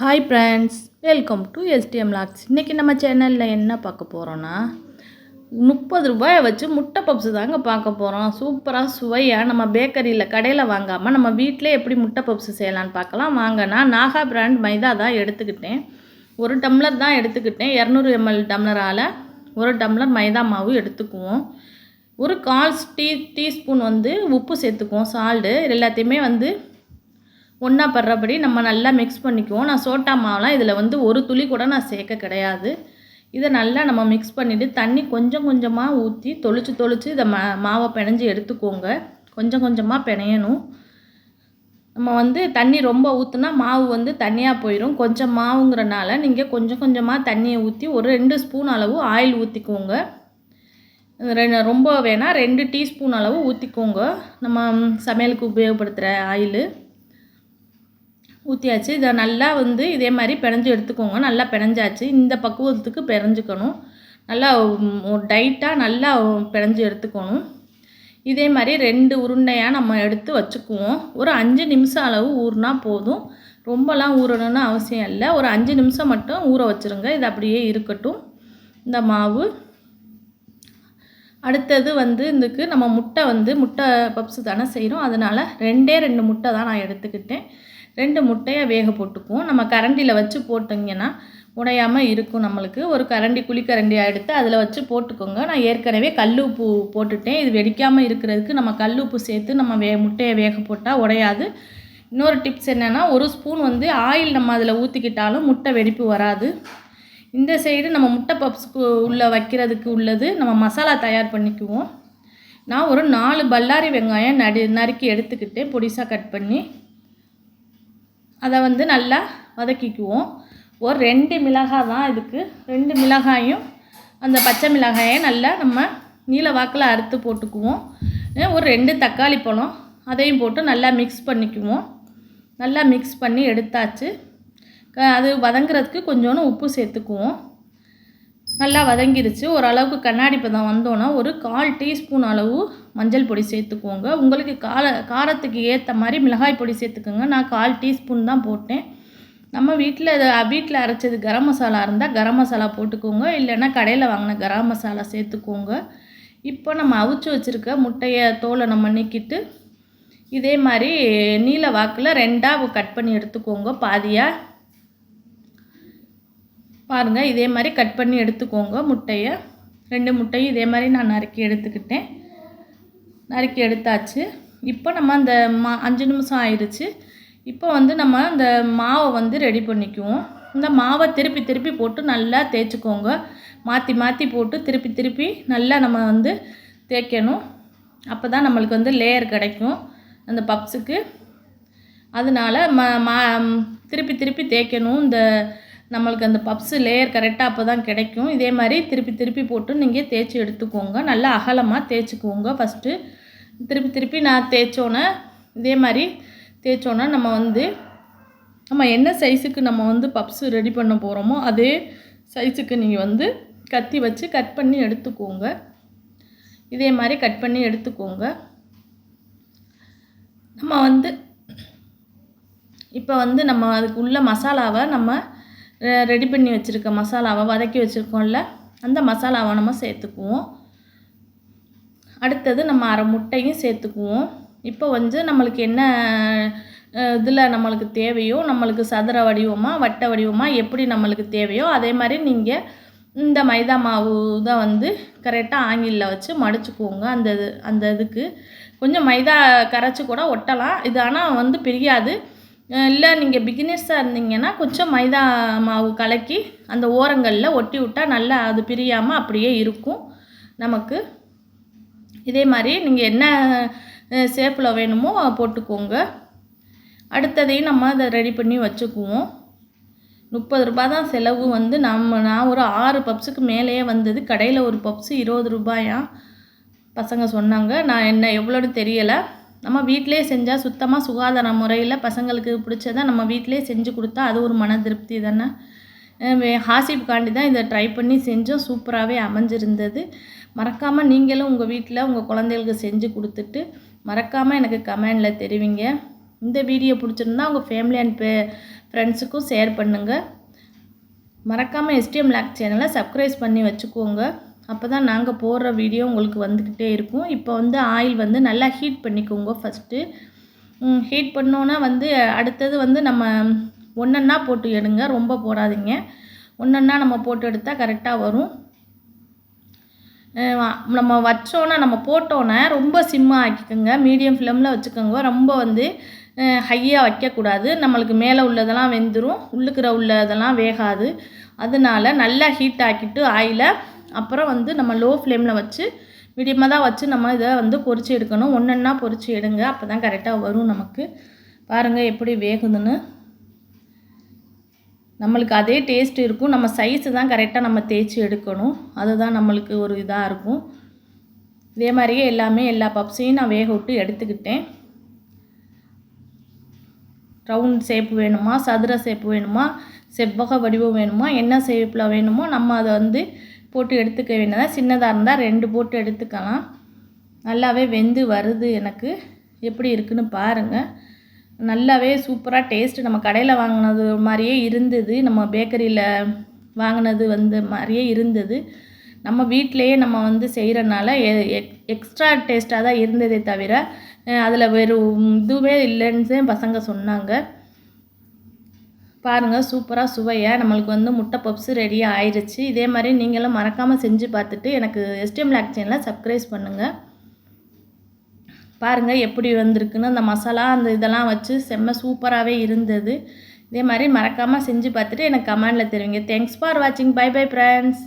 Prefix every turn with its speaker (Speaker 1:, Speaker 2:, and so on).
Speaker 1: Hi friends welcome to STM logs இன்றைக்கி நம்ம சேனலில் என்ன பார்க்க போகிறோன்னா முப்பது ரூபாயை வச்சு முட்டை பப்ஸு தாங்க பார்க்க போகிறோம் சூப்பராக சுவையாக நம்ம பேக்கரியில் கடையில் வாங்காமல் நம்ம வீட்டிலே எப்படி முட்டை பப்ஸு செய்யலான்னு பார்க்கலாம். வாங்க நான் நாகா பிராண்ட் மைதா தான் எடுத்துக்கிட்டேன். ஒரு டம்ளர் தான் எடுத்துக்கிட்டேன். இரநூறு எம்எல் டம்ளரால் ஒரு டம்ளர் மைதா மாவு எடுத்துக்குவோம். ஒரு கால் டீ டீஸ்பூன் வந்து உப்பு சேர்த்துக்குவோம் சால்டு எல்லாத்தையுமே வந்து ஒன்றா படுறபடி நம்ம நல்லா மிக்ஸ் பண்ணிக்குவோம். நான் சோட்டா மாவுலாம் இதில் வந்து ஒரு துளி கூட நான் சேர்க்க கிடையாது. இதை நல்லா நம்ம மிக்ஸ் பண்ணிவிட்டு தண்ணி கொஞ்சம் கொஞ்சமாக ஊற்றி தொளிச்சு தொளிச்சு இதை மா மாவை பிணைஞ்சு எடுத்துக்கோங்க. கொஞ்சம் கொஞ்சமாக பிணையணும். நம்ம வந்து தண்ணி ரொம்ப ஊற்றுனா மாவு வந்து தண்ணியாக போயிடும் கொஞ்சம் மாவுங்கிறனால நீங்கள் கொஞ்சம் கொஞ்சமாக தண்ணியை ஊற்றி ஒரு ரெண்டு ஸ்பூன் அளவு ஆயில் ஊற்றிக்கோங்க ரொம்ப வேணால் ரெண்டு டீஸ்பூன் அளவு ஊற்றிக்கோங்க நம்ம சமையலுக்கு உபயோகப்படுத்துகிற ஆயிலு. ஊற்றியாச்சு இதை நல்லா வந்து இதே மாதிரி பிணைஞ்சு எடுத்துக்கோங்க. நல்லா பிணைஞ்சாச்சு. இந்த பக்குவத்துக்கு பிணைஞ்சுக்கணும். நல்லா டைட்டாக நல்லா பிணைஞ்சு எடுத்துக்கணும். இதே மாதிரி ரெண்டு உருண்டையாக நம்ம எடுத்து வச்சுக்குவோம். ஒரு அஞ்சு நிமிஷம் அளவு ஊறினா போதும். ரொம்பலாம் ஊறணும்னு அவசியம் இல்லை. ஒரு அஞ்சு நிமிஷம் மட்டும் ஊற வச்சுருங்க. இது அப்படியே இருக்கட்டும். இந்த மாவு. அடுத்தது வந்து இதுக்கு நம்ம முட்டை வந்து முட்டை பப்ஸு தானே செய்கிறோம் அதனால் ரெண்டே ரெண்டு முட்டை தான் நான் எடுத்துக்கிட்டேன். ரெண்டு முட்டையை வேக போட்டுக்குவோம். நம்ம கரண்டியில் வச்சு போட்டிங்கன்னா உடையாமல் இருக்கும் நம்மளுக்கு. ஒரு கரண்டி குழிக்கரண்டியாக எடுத்து அதில் வச்சு போட்டுக்கோங்க. நான் ஏற்கனவே கல் உப்பு போட்டுட்டேன். இது வெடிக்காமல் இருக்கிறதுக்கு நம்ம கல் உப்பு சேர்த்து நம்ம வே முட்டையை வேக போட்டால் உடையாது. இன்னொரு டிப்ஸ் என்னென்னா ஒரு ஸ்பூன் வந்து ஆயில் நம்ம அதில் ஊற்றிக்கிட்டாலும் முட்டை வெடிப்பு வராது. இந்த சைடு நம்ம முட்டை பப்ஸ்க்கு உள்ளே வைக்கிறதுக்கு உள்ளது நம்ம மசாலா தயார் பண்ணிக்குவோம். நான் ஒரு நாலு பல்லாரி வெங்காயம் நடு நறுக்கி எடுத்துக்கிட்டேன் பொடிசாக கட் பண்ணி அதை வந்து நல்லா வதக்கிக்குவோம். ஒரு ரெண்டு மிளகாய் தான் இதுக்கு. ரெண்டு மிளகாயும் அந்த பச்சை மிளகாயை நல்லா நம்ம நீல வாக்கில் அறுத்து போட்டுக்குவோம். ஒரு ரெண்டு தக்காளி பழம் அதையும் போட்டு நல்லா மிக்ஸ் பண்ணிக்குவோம். நல்லா மிக்ஸ் பண்ணி எடுத்தாச்சு. அது வதங்குறதுக்கு கொஞ்சோண்டு உப்பு சேர்த்துக்குவோம். நல்லா வதங்கிருச்சு. ஓரளவுக்கு கண்ணாடி பதம் வந்தோன்னா ஒரு கால் டீஸ்பூன் அளவு மஞ்சள் பொடி சேர்த்துக்கோங்க. உங்களுக்கு கால காரத்துக்கு ஏற்ற மாதிரி மிளகாய் பொடி சேர்த்துக்கோங்க. நான் கால் டீஸ்பூன் தான் போட்டேன். நம்ம வீட்டில் வீட்டில் அரைச்சது கரம் மசாலா இருந்தால் கரம் மசாலா போட்டுக்கோங்க. இல்லைன்னா கடையில் வாங்கின கரம் மசாலா சேர்த்துக்கோங்க. இப்போ நம்ம அவிச்சு வச்சுருக்க முட்டையை தோலை நம்ம நீக்கிட்டு இதே மாதிரி நீல வாக்கில் ரெண்டாக கட் பண்ணி எடுத்துக்கோங்க. பாதியாக பாருங்கள் இதே மாதிரி கட் பண்ணி எடுத்துக்கோங்க முட்டையை. ரெண்டு முட்டையும் இதே மாதிரி நான் நறுக்கி எடுத்துக்கிட்டேன். நறுக்கி எடுத்தாச்சு. இப்போ நம்ம அந்த மா அஞ்சு நிமிஷம் ஆயிடுச்சு இப்போ வந்து நம்ம அந்த மாவை வந்து ரெடி பண்ணிக்குவோம். இந்த மாவை திருப்பி திருப்பி போட்டு நல்லா தேய்ச்சிக்கோங்க. மாற்றி மாற்றி போட்டு திருப்பி திருப்பி நல்லா நம்ம வந்து தேய்க்கணும். அப்போ தான் நம்மளுக்கு வந்து லேயர் கிடைக்கும் அந்த பப்ஸுக்கு அதனால் ம மா திருப்பி திருப்பி தேய்க்கணும். இந்த நம்மளுக்கு அந்த பப்ஸு லேயர் கரெக்டாக அப்போ தான் கிடைக்கும். இதே மாதிரி திருப்பி திருப்பி போட்டு நீங்கள் தேய்ச்சி எடுத்துக்கோங்க. நல்லா அகலமாக தேய்ச்சிக்கோங்க ஃபஸ்ட்டு திருப்பி திருப்பி நான் தேய்ச்சோன்னே இதே மாதிரி தேய்ச்சோன்னே நம்ம வந்து நம்ம என்ன சைஸுக்கு நம்ம வந்து பப்ஸு ரெடி பண்ண போகிறோமோ அதே சைஸுக்கு நீங்கள் வந்து கத்தி வச்சு கட் பண்ணி எடுத்துக்கோங்க. இதே மாதிரி கட் பண்ணி எடுத்துக்கோங்க. நம்ம வந்து இப்போ வந்து நம்ம அதுக்கு உள்ள மசாலாவை நம்ம ரெடி பண்ணி வச்சுருக்க மசாலாவை வதக்கி வச்சுருக்கோம்ல அந்த மசாலாவை நம்ம சேர்த்துக்குவோம். அடுத்தது நம்ம அரை முட்டையும் சேர்த்துக்குவோம். இப்போ வந்து நம்மளுக்கு என்ன இதில் நம்மளுக்கு தேவையோ நம்மளுக்கு சதுர வடிவமாக வட்ட வடிவமாக எப்படி நம்மளுக்கு தேவையோ அதே மாதிரி நீங்கள் இந்த மைதா மாவு தான் வந்து கரெக்டாக ஆங்கிலில் வச்சு மடிச்சுக்குவோங்க அந்த இது அந்த இதுக்கு கொஞ்சம் மைதா கரைச்சி கூட ஒட்டலாம். இது ஆனால் வந்து பிரியாது. இல்லை நீங்கள் பிகினர்ஸாக இருந்தீங்கன்னா கொஞ்சம் மைதா மாவு கலக்கி அந்த ஓரங்களில் ஒட்டி விட்டால் நல்லா அது பிரியாமல் அப்படியே இருக்கும் நமக்கு. இதே மாதிரி நீங்கள் என்ன ஷேப்பில் வேணுமோ போட்டுக்கோங்க. அடுத்ததையும் நம்ம அதை ரெடி பண்ணி வச்சுக்குவோம். முப்பது ரூபா தான் செலவு வந்து நம்ம நான் ஒரு ஆறு பப்ஸுக்கு மேலேயே வந்தது. கடையில் ஒரு பப்ஸு இருபது ரூபாயா பசங்க சொன்னாங்க. நான் என்ன எவ்வளோன்னு தெரியலை. நம்ம வீட்டிலே செஞ்சால் சுத்தமாக சுகாதார முறையில் பசங்களுக்கு பிடிச்சதை நம்ம வீட்டிலே செஞ்சு கொடுத்தா அது ஒரு மன திருப்தி தானே? ஹாசிப்காண்டி தான் இதை ட்ரை பண்ணி செஞ்சோம். சூப்பராகவே அமைஞ்சிருந்தது. மறக்காமல் நீங்களும் உங்கள் வீட்டில் உங்கள் குழந்தைகளுக்கு செஞ்சு கொடுத்துட்டு மறக்காமல் எனக்கு கமெண்டில் தெரிவிங்க. இந்த வீடியோ பிடிச்சிருந்தா உங்கள் ஃபேமிலி அண்ட் பே ஃப்ரெண்ட்ஸுக்கும் ஷேர் பண்ணுங்கள் மறக்காமல் எஸ்டிஎம் லாக் சேனலை சப்ஸ்கிரைப் பண்ணி வச்சுக்கோங்க. அப்போ தான் நாங்கள் போடுற வீடியோ உங்களுக்கு வந்துக்கிட்டே இருக்கும். இப்போ வந்து ஆயில் வந்து நல்லா ஹீட் பண்ணிக்கோங்க ஃபஸ்ட்டு ஹீட் பண்ணோன்னா வந்து அடுத்தது வந்து நம்ம ஒன்றா போட்டு எடுங்க. ரொம்ப போடாதீங்க. ஒன்றா நம்ம போட்டு எடுத்தால் கரெக்டாக வரும். நம்ம வச்சோன்னா நம்ம போட்டோன்னே ரொம்ப சிம்மாக ஆக்கிக்கோங்க. மீடியம் ஃப்ளேமில் வச்சுக்கோங்க. ரொம்ப வந்து ஹையாக வைக்கக்கூடாது. நம்மளுக்கு மேலே உள்ளதெல்லாம் வெந்துடும் உள்ளுக்கிற உள்ளதெல்லாம் வேகாது. அதனால நல்லா ஹீட் ஆக்கிட்டு ஆயிலை அப்புறம் வந்து நம்ம லோ ஃப்ளேமில் வச்சு மீடியமாக தான் வச்சு நம்ம இதை வந்து பொறிச்சு எடுக்கணும். ஒன்றா பொறிச்சு எடுங்க. அப்போ தான் கரெக்டாக வரும் நமக்கு. பாருங்கள் எப்படி வேகுதுன்னு. நம்மளுக்கு அதே டேஸ்ட் இருக்கும். நம்ம சைஸு தான் கரெக்டாக நம்ம தேய்ச்சி எடுக்கணும். அதுதான் நம்மளுக்கு ஒரு இதாக இருக்கும். இதே மாதிரியே எல்லாமே எல்லா பப்ஸையும் நான் வேக விட்டு எடுத்துக்கிட்டேன். ரவுண்ட் ஷேப் வேணுமா? சதுர ஷேப் வேணுமா? செவ்வக வடிவம் வேணுமா? என்ன ஷேப்பில் வேணுமோ நம்ம அதை வந்து போட்டு எடுத்துக்க வேண்டியதா சின்னதாக இருந்தால் ரெண்டு போட்டு எடுத்துக்கலாம். நல்லாவே வெந்து வருது எனக்கு. எப்படி இருக்குன்னு பாருங்கள் நல்லாவே சூப்பராக டேஸ்ட்டு நம்ம கடையில் வாங்கினது மாதிரியே இருந்தது. நம்ம பேக்கரியில் வாங்கினது வந்து மாதிரியே இருந்தது. நம்ம வீட்டிலையே நம்ம வந்து செய்கிறனால எக்ஸ்ட்ரா டேஸ்ட்டாக தான் இருந்ததே தவிர அதில் வெறும் இதுவே இல்லைன்னு பசங்க சொன்னாங்க. பாருங்கள் சூப்பராக சுவையாக நம்மளுக்கு வந்து முட்டை பப்ஸு ரெடியாக ஆயிடுச்சு இதே மாதிரி நீங்களும் மறக்காமல் செஞ்சு பார்த்துட்டு எனக்கு எஸ்டிஎம் லேக் சேனலை சப்ஸ்கிரைப் பண்ணுங்கள் பாருங்கள் எப்படி வந்திருக்குன்னு அந்த மசாலா அந்த இதெல்லாம் வச்சு செம்ம சூப்பராகவே இருந்தது. இதே மாதிரி மறக்காமல் செஞ்சு பார்த்துட்டு எனக்கு கமெண்டில் தெரிவிங்க. தேங்க்ஸ் ஃபார் வாட்சிங் பை பை ஃப்ரெண்ட்ஸ்